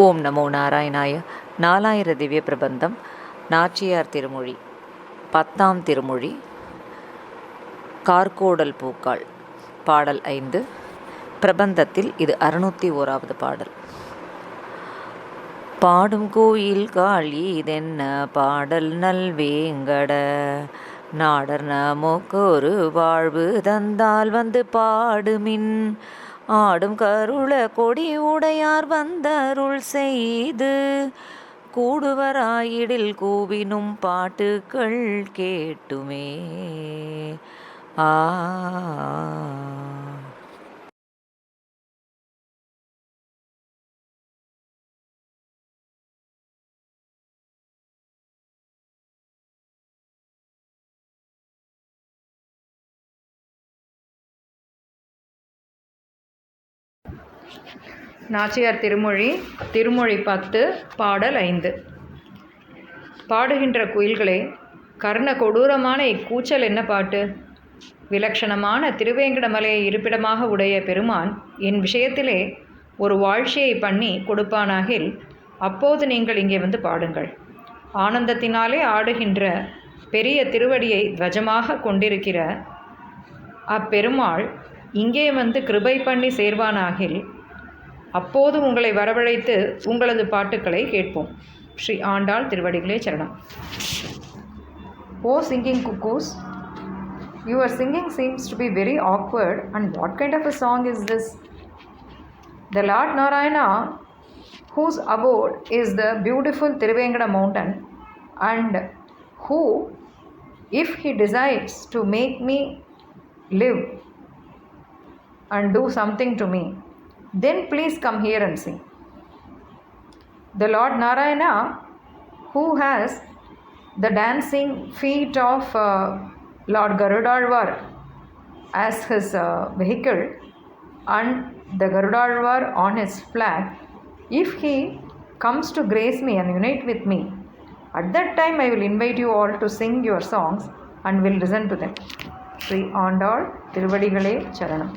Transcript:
ஓம் நமோ நாராயணாய. நாலாயிர திவ்ய பிரபந்தம். நாச்சியார் திருமொழி. பத்தாம் திருமொழி. கார்கோடல் பூக்காள் பாடல் ஐந்து. பிரபந்தத்தில் இது அறுநூற்றி ஓராவது பாடல். பாடும் கோயில் காளி இதென்ன பாடல் நல்வேங்கட நாடர் நமக்கொரு வாழ்வு தந்தால் வந்து பாடுமின். ஆடும் கருள கொடி உடையார் வந்தருள் செய்து கூடுவராயிடில் கூவினும் பாட்டுக்கள் கேட்டுமே. ஆ நாச்சியார் திருமொழி திருமொழி பத்து பாடல் ஐந்து. பாடுகின்ற குயில்களே கர்ண கொடூரமான இக்கூச்சல் என்ன பாட்டு? விலட்சணமான திருவேங்கடமலையை இருப்பிடமாக உடைய பெருமான் என் விஷயத்திலே ஒரு வாழ்ச்சியை பண்ணி கொடுப்பானாகில் அப்போது நீங்கள் இங்கே வந்து பாடுங்கள். ஆனந்தத்தினாலே ஆடுகின்ற பெரிய திருவடியை துவஜமாக கொண்டிருக்கிற அப்பெருமாள் இங்கே வந்து கிருபை பண்ணி சேர்வானாகில் அப்போது உங்களை வரவழைத்து உங்களது பாட்டுக்களை கேட்போம். ஸ்ரீ ஆண்டாள் திருவடிகளே சரணம். ஓ singing cuckoos your singing seems to be very awkward and what kind of a song is this the Lord Narayana whose abode is the beautiful Tiruvengada mountain and who, if he decides to make me live and do something to me, then please come here and sing. The Lord Narayana, who has the dancing feet of uh, Lord Garudalvar as his uh, vehicle and the Garudalvar on his flag, if he comes to grace me and unite with me, at that time I will invite you all to sing your songs and will listen to them. Sri Andal திருவடிகளே சரணம்